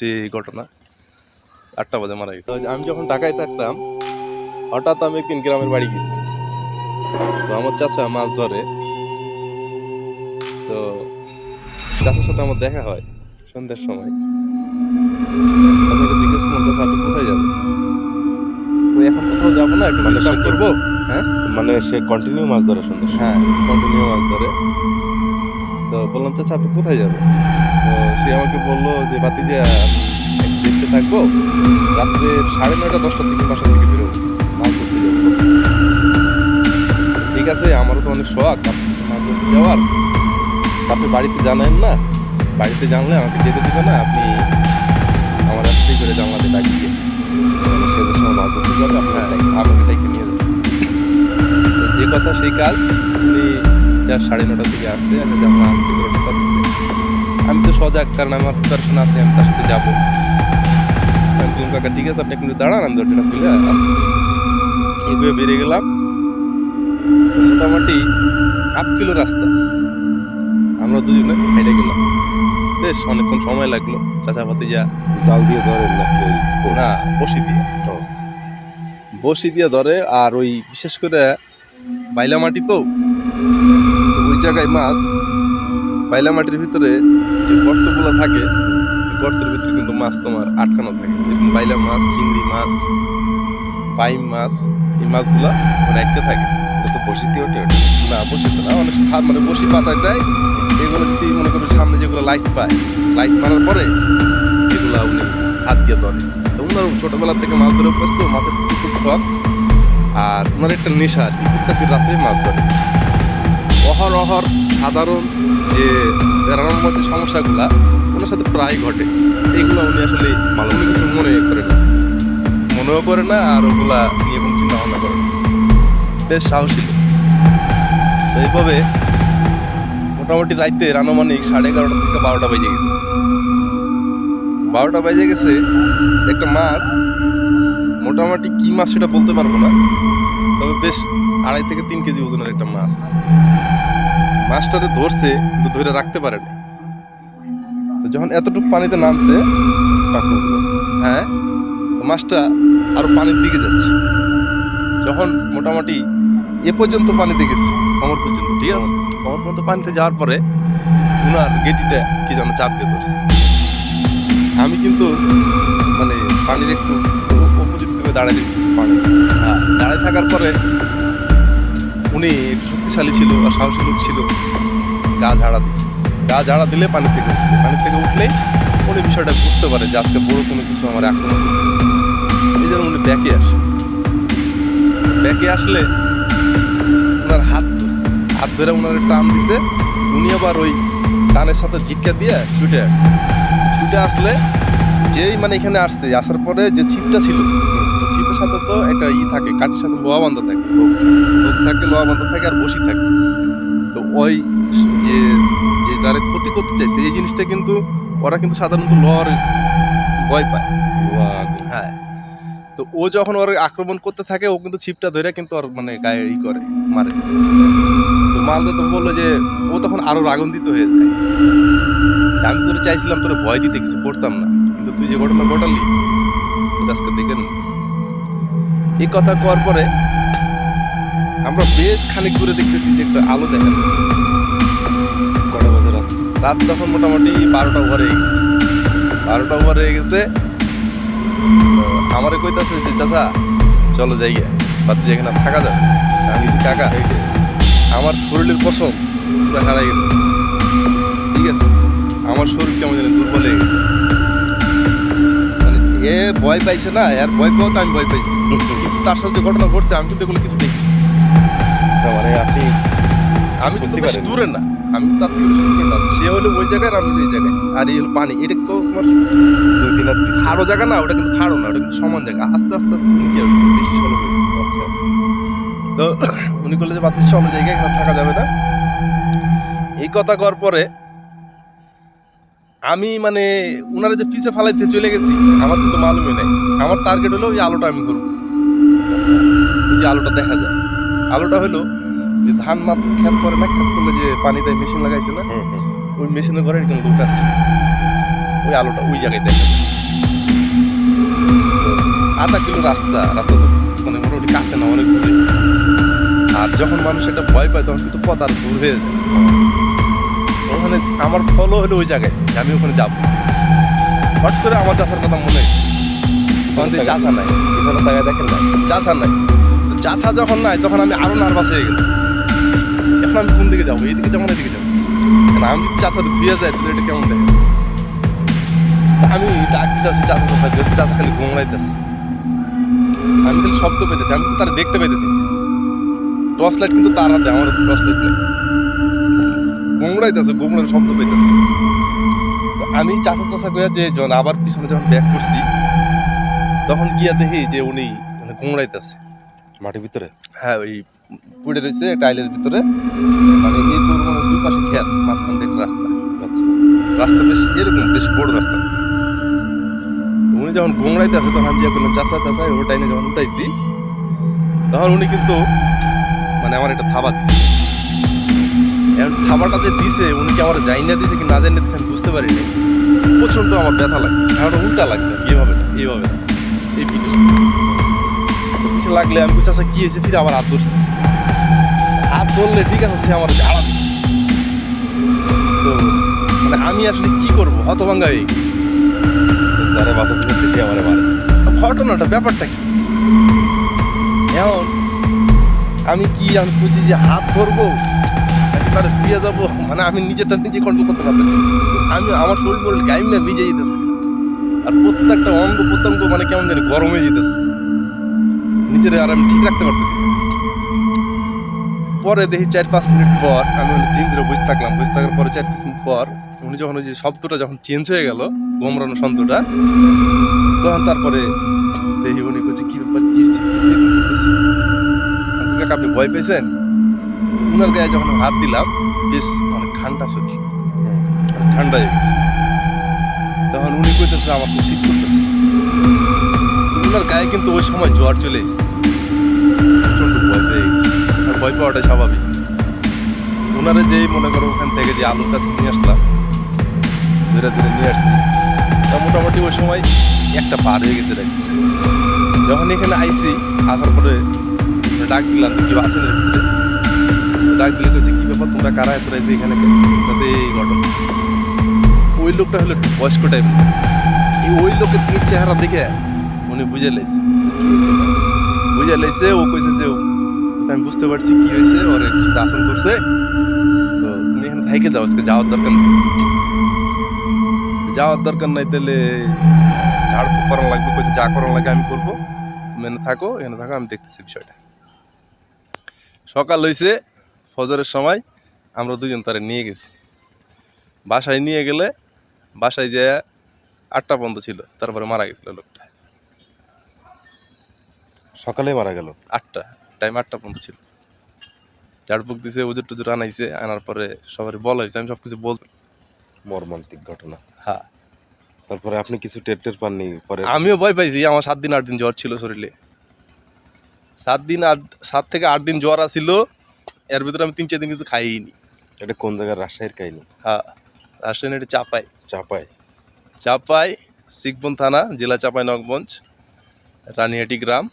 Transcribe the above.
যে ঘটনা আটটা বাজে মারা গেছে। আমি যখন ঢাকায় থাকতাম হঠাৎ আমি একদিন গ্রামের বাড়ি গেছি। তো আমার চাচা মাছ ধরে। তো চাচার সাথে আমার দেখা হয় সন্ধ্যার সময়। চাচাকে জিজ্ঞেস করলাম চাচা আপনি কোথায় যাবেন? এখন কোথাও যাব না একটু মানে করব? হ্যাঁ? মানে সে কন্টিনিউ মাছ ধরে সুন্দর হ্যাঁ কন্টিনিউ মাছ ধরে। বললাম চাচা আপনি কোথায় যাবেন? তো সে আমাকে বলল যে বাতিজা দেখতে থাকব রাত্রে সাড়ে নয়টা দশটার দিকে বাসা থেকে বেরোবো মাছ ধরতে যাব। ঠিক আছে আমারও তো অনেক শখ মাছ ধরতে যাওয়ার। আপনি বাড়িতে জানেন না বাড়িতে জানলে আমাকে যেতে দিবে না আপনি আমার রাস্তে করে জানলাতে ডাকিয়ে মানে সে সময় মাছ ধরতে যাবে আপনার হ্যাঁ। আমাকে ডাইকে নিয়ে যাবে। যে কথা সেই কাজ উনি যা সাড়ে নটা থেকে আসছে আমি জানলা আসতে করে ঢোকা দিচ্ছে। আমি তো সজাগ কারণ আমার প্রিপারেশন আছে আমি তার সাথে যাব। আমি কাকা ঠিক আছে আপনি একটু দাঁড়ান আমি দরজাটা খুলে আসতেছি। এইভাবে বেরিয়ে গেলাম। মোটামুটি হাফ কিলো রাস্তা। আমরা দুজনে হেঁটে গেলাম। বেশ অনেকক্ষণ সময় লাগল। চাচা যা জাল দিয়ে ধরেন নাকি না বসি দিয়ে। বসি দিয়ে ধরে আর ওই বিশেষ করে বাইলা মাটি তো জায়গায় মাছ বাইলা মাটির ভিতরে যে গর্তগুলো থাকে গর্তের ভিতরে কিন্তু মাছ তোমার আটকানো থাকে। যেরকম বাইলা মাছ, চিংড়ি মাছ পাইম মাছ, এই মাছগুলো একটা থাকে। তো বসি দিয়ে ওঠে ওঠে। না বসে তো না, অনেক মানে বসি পাতায় দেয়। এগুলো যদি মনে করো সামনে যেগুলো লাইট পায় লাইট মারার পরে এগুলা উনি হাত দিয়ে ধরে। তো উনার ছোটবেলা থেকে মাছ ধরে অভ্যস্ত মাছের খুব শখ। আর ওনার একটা নেশা আর কি প্রত্যেকদিন রাত্রে মাছ ধরে। অহর অহর সাধারণ যে বেড়ানোর মধ্যে সমস্যাগুলা, ওনার সাথে প্রায় ঘটে। এইগুলো উনি আসলে ভালো কিছু মনে করে না। মনেও করে না আর ওগুলা নিয়ে কোনো চিন্তা ভাবনা করে না। বেশ সাহসী তো এইভাবে মোটামুটি রাইতে আনুমানিক সাড়ে এগারোটা থেকে বারোটা বেজে গেছে। বারোটা বেজে গেছে, একটা মাছ, মোটামুটি কি মাছ সেটা বলতে পারব না, তবে বেশ আড়াই থেকে তিন কেজি ওজনের একটা মাছ। মাছটারে ধরছে, কিন্তু ধরে রাখতে পারে না। যখন এতটুকু পানিতে নামছে হ্যাঁ মাছটা আরও পানির দিকে যাচ্ছে। যখন মোটামুটি এ পর্যন্ত পানিতে গেছে কমর পর্যন্ত, ঠিক আছে? কমর পর্যন্ত পানিতে যাওয়ার পরে উনার গেটিটা কি যেন চাপ দিয়ে ধরছে। আমি কিন্তু মানে পানির একটু উপযুক্ত দাঁড়ায় দিচ্ছি পানি হ্যাঁ দাঁড়ায় থাকার পরে উনি শক্তিশালী ছিল বা সাহসী লোক ছিল, গা ঝাড়া দিছে। গা ঝাড়া দিলে পানি থেকে উঠছে। পানি থেকে উঠলেই উনি বিষয়টা বুঝতে পারে যে আজকে বড় কোনো কিছু আমার আক্রমণ করতেছে। এই জন্য উনি ব্যাকে আসে। ব্যাকে আসলে ওনার হাত হাত ধরে ওনার টান দিছে। উনি আবার ওই টানের সাথে জিটকা দিয়ে ছুটে আসছে। ছুটে আসলে যেই মানে এখানে আসছে, আসার পরে যে ছিপটা ছিল সাথে তো একটা ই থাকে কাঠের সাথে লোহা বান্ধা থাকে। লোক থাকে লোহা বান্ধা থাকে আর বসি থাকে। তো ওই যে যে যারা ক্ষতি করতে চাইছে এই জিনিসটা কিন্তু ওরা কিন্তু সাধারণত লোহার ভয় পায়। লোহা হ্যাঁ। তো ও যখন ওর আক্রমণ করতে থাকে ও কিন্তু ছিপটা ধরে কিন্তু ওর মানে গায়ে ই করে মারে। তো মালটা তো বলল যে ও তখন আরও রাগন্দিত হয়ে যায়। আমি তোর চাইছিলাম তোর ভয় দিতে কিছু করতাম না। কিন্তু তুই যে ঘটনা ঘটালি আজকে দেখে নি। এই কথা কওয়ার পরে আমরা বেশ খানিক দূরে দেখতেছি যে একটা আলো দেখা। কটা বাজে রাত? রাত তখন মোটামুটি বারোটা ওভার হয়ে গেছে। বারোটা ওভার হয়ে গেছে। আমারে কইতাছে যে, চাচা, চলো যাই বাতি যেখানে থাকা যাবে আমি যে কাকা, আমার শরীরের পশম পুরো হারাই গেছে। ঠিক আছে? আমার শরীর কেমন জানি দুর্বল হয়ে গেছে। এ ভয় পাইছে না এর ভয় পাওয়া তো আমি ভয় পাইছি। কিন্তু তার সাথে ঘটনা ঘটছে আমি কিন্তু এগুলো কিছু দেখি আচ্ছা, মানে আপনি আমি কিন্তু বেশি। দূরে না আমি তার থেকে বেশি দূরে না। সে হলো ওই জায়গায় আর আমি এই জায়গায়। আর এই হলো পানি এটা তো তোমার দুই আর পিছনে- খাড়ো জায়গা না ওটা কিন্তু খাড়ো না ওটা কিন্তু সমান জায়গা। আস্তে আস্তে আস্তে নিচে হয়েছে বেশি সরল হয়েছে। আচ্ছা। তো উনি বললে যে বাতিস সব জায়গায় থাকা যাবে না। এই কথা করার পরে আমি মানে ওনারা যে পিছে ফালাইতে চলে গেছি আমার কিন্তু মালুমই নেই। আমার টার্গেট হলো ওই আলোটা আমি ধরবো। ওই যে আলোটা দেখা যায়। আলোটা হলো যে ধান মাপ খেত করে না খেত করলে যে পানি দেয় মেশিন লাগাইছে না। ওই মেশিনের ঘরে একজন লোক আছে। ওই আলোটা ওই জায়গায় দেখা। আধা কিলো রাস্তা রাস্তা তো মানে মোটামুটি কাছে না অনেক দূরে। আর যখন মানুষ একটা ভয় পায় তখন কিন্তু পথ আর দূর হয়ে যায়। ওখানে আমার ফলো হলো ওই জায়গায় যে আমি ওখানে যাব। হট করে আমার চাষার কথা মনে হয় চাষা নাই। পিছনে তাকায় দেখেন না চাষা নাই। চাষা যখন নাই তখন আমি আরও নার্ভাস হয়ে গেলাম। এখন আমি কোন দিকে যাব? এইদিকে যাব না এদিকে যাব? কারণ আমি যদি চাষাতে ধুয়ে যাই তাহলে এটা কেমন দেখে আমি ডাক দিতেছি চাষা চাষা যেহেতু চাষা খালি ঘুমড়াইতেছে। আমি খালি শব্দ পেতেছি আমি তো তারা দেখতে পেতেছি টর্চ লাইট কিন্তু তার হাতে আমার টর্চ লাইট নেই। ঘুমড়াইতেছে ঘুমড়ার শব্দ পেতেছে আমি চাষা চাষা করে যে যখন আবার পিছনে যখন ব্যাক করছি তখন গিয়া দেখি যে উনি মানে ঘুমড়াইতেছে মাটির ভিতরে। হ্যাঁ ওই পুড়ে রয়েছে টাইলের ভিতরে। মানে এই তোর মানে দুই পাশে খেত মাঝখান থেকে রাস্তা। আচ্ছা। রাস্তা বেশ এরকম বেশ বড় রাস্তা। উনি যখন ঘুমড়াইতে আছে তখন আমি যে বললাম চাষা চাষা ও টাইমে যখন উঠাইছি তখন উনি কিন্তু মানে আমার একটা থাবা দিছে। এখন থাবাটা যে দিছে উনি কি আমার যাই না দিছে কি না যাই না দিছে আমি বুঝতে পারিনি। প্রচণ্ড আমার ব্যথা লাগছে। আমার উল্টা লাগছে এইভাবে না এইভাবে লাগছে। এই পিঠে পিঠে লাগলে আমি বলছি, চাচা কি হয়েছে? ফিরে আবার হাত ধরছে। হাত ধরলে ঠিক আছে সে আমার ঝাড়া দিচ্ছে তো মানে আমি আসলে কি করব? হতভাঙ্গা হয়ে গেছি। যারা বাসা করতে সে আমারে মারে। ঘটনাটা ব্যাপারটা কি? এখন আমি কি আমি বুঝি যে হাত ধরবো? তার দিয়ে যাব মানে আমি নিজেরটা নিজে কন্ট্রোল করতে পারতেছি আমি আমার শরীর মরীর গাইম না ভিজে যেতেছে। আর প্রত্যেকটা অঙ্গ প্রত্যঙ্গ মানে কেমন জানি গরম যেতেছে। নিজের আর আমি ঠিক রাখতে পারতেছি পরে দেখি চার পাঁচ মিনিট পর আমি দিন ধরে বসে থাকলাম। বসে থাকার পরে চার পাঁচ মিনিট পর উনি যখন ওই যে শব্দটা যখন চেঞ্জ হয়ে গেল গোমরানো শব্দটা তখন তারপরে দেখি উনি বলছে কী ব্যাপার? কি বলি, কাকা আপনি ভয় পেয়েছেন? উনার গায়ে যখন হাত দিলাম, বেশ অনেক ঠান্ডা শরীর। ঠান্ডা হয়ে গেছে। তখন উনি কইতেছে আমার খুব শীত করতেছে। উনার গায়ে কিন্তু ওই সময় জ্বর চলে এসেছে। প্রচণ্ড ভয় পেয়ে গেছে। আর ভয় পাওয়াটাই স্বাভাবিক। ওনারে যেই মনে করো ওখান থেকে যে আলুর কাছে নিয়ে আসলাম, ধীরে ধীরে নিয়ে আসছি। তা মোটামুটি ওই সময় একটা পার হয়ে গেছে রাইট যখন এখানে আইসি আসার পরে ডাক দিলাম কেউ আসেন ভিতরে? ডাক দিলে কইছে কি ব্যাপার, তোমরা কারা এত রাইতে এখানে? তাতে এই ঘটনা। ওই লোকটা হলো বয়স্ক টাইপ এই ওই লোকের এই চেহারা দেখে উনি বুঝে এটা। বুঝে লাইছে, ও কইছে যে আমি বুঝতে পারছি কি হয়েছে, ওরে কিছু আসন করছে। তো তুমি এখানে থাইকে যাও, আজকে যাওয়ার দরকার নেই। যাওয়ার দরকার নাই তাহলে ঝাড় করানো লাগবে, কইছে যা করানো লাগে আমি করব। তুমি এখানে থাকো এখানে থাকো, আমি দেখতেছি বিষয়টা। সকাল হয়েছে ফজরের সময় আমরা দুজন তারে নিয়ে গেছি। বাসায় নিয়ে গেলে বাসায় যে আটটা পর্যন্ত ছিল তারপরে মারা গেছিল লোকটা। সকালে মারা গেল? আটটা টাইম আটটা পর্যন্ত ছিল। ঝাড়ফুক দিছে উজুর টুজুর আনাইছে আনার পরে সবারই বলা হয়েছে আমি সব কিছু বল মর্মান্তিক ঘটনা। হ্যাঁ। তারপরে আপনি কিছু টের টের পাননি পরে? আমিও ভয় পাইছি আমার সাত দিন আট দিন জ্বর ছিল শরীরে। সাত দিন আট সাত থেকে আট দিন জ্বর আসিল এর ভিতরে আমি তিন চার দিন কিছু খাইনি এটা কোন জায়গায় রাজশাহীর খাইনি হ্যাঁ রাজশাহী এটা চাপাই। চাপাই? চাপাই শিখবন থানা জেলা চাপাই নগঞ্জ রানিহাটি গ্রাম।